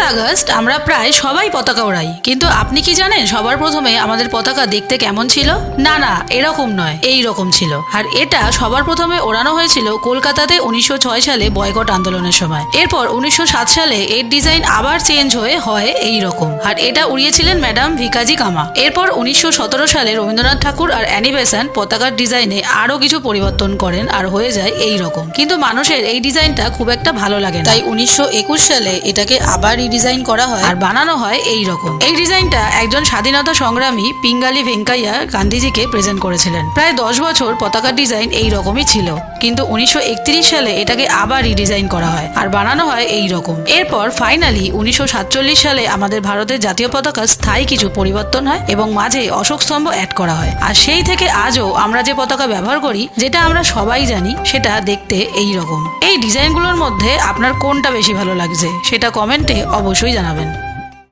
Seventh August আমরা প্রায় সবাই পতাকা ওড়াই। কিন্তু আপনি কি জানেন সবার প্রথমে আমাদের পতাকা দেখতে কেমন ছিল? না না, এরকম নয় এই রকম ছিল। আর এটা সবার প্রথমে ওড়ানো হয়েছিল কলকাতাতে উনিশশো ছয় সালে বয়কট আন্দোলনের সময়। এরপর উনিশশো সাত সালে এর ডিজাইন আবার চেঞ্জ হয়ে হয় এই রকম আর এটা উড়িয়েছিলেন ম্যাডাম ভিকাজি কামা। এরপর উনিশশো সতেরো সালে রবীন্দ্রনাথ ঠাকুর আর অ্যানি বেসান্ট পতাকার ডিজাইনে আরও কিছু পরিবর্তন করেন আর হয়ে যায় এই রকম কিন্তু মানুষের এই ডিজাইনটা খুব একটা ভালো লাগে তাই উনিশশো একুশ সালে এটাকে আবার রিডিজাইন করা হয় আর বানানো হয় এই রকম এই ডিজাইনটা একজন স্বাধীনতা সংগ্রামী পিঙ্গালি ভেঙ্কাইয়া গান্ধীজিকে প্রেজেন্ট করেছিলেন। প্রায় দশ বছর পতাকার ডিজাইন এই রকমই ছিল। কিন্তু উনিশশো সালে এটাকে আবার রিডিজাইন করা হয় আর বানানো হয় এই রকম এরপর ফাইনালি উনিশশো সাতচল্লিশ সালে আমাদের ভারতের জাতীয় পতাকার স্থায়ী কিছু পরিবর্তন হয় এবং মাঝে অশোক স্তম্ভ অ্যাড করা হয়। আর সেই থেকে আজও আমরা যে পতাকা ব্যবহার করি, যেটা আমরা সবাই জানি, সেটা দেখতে এই রকম এই ডিজাইনগুলোর মধ্যে আপনার কোনটা বেশি ভালো লাগছে, সেটা কমেন্টে অবশ্যই জানাবেন।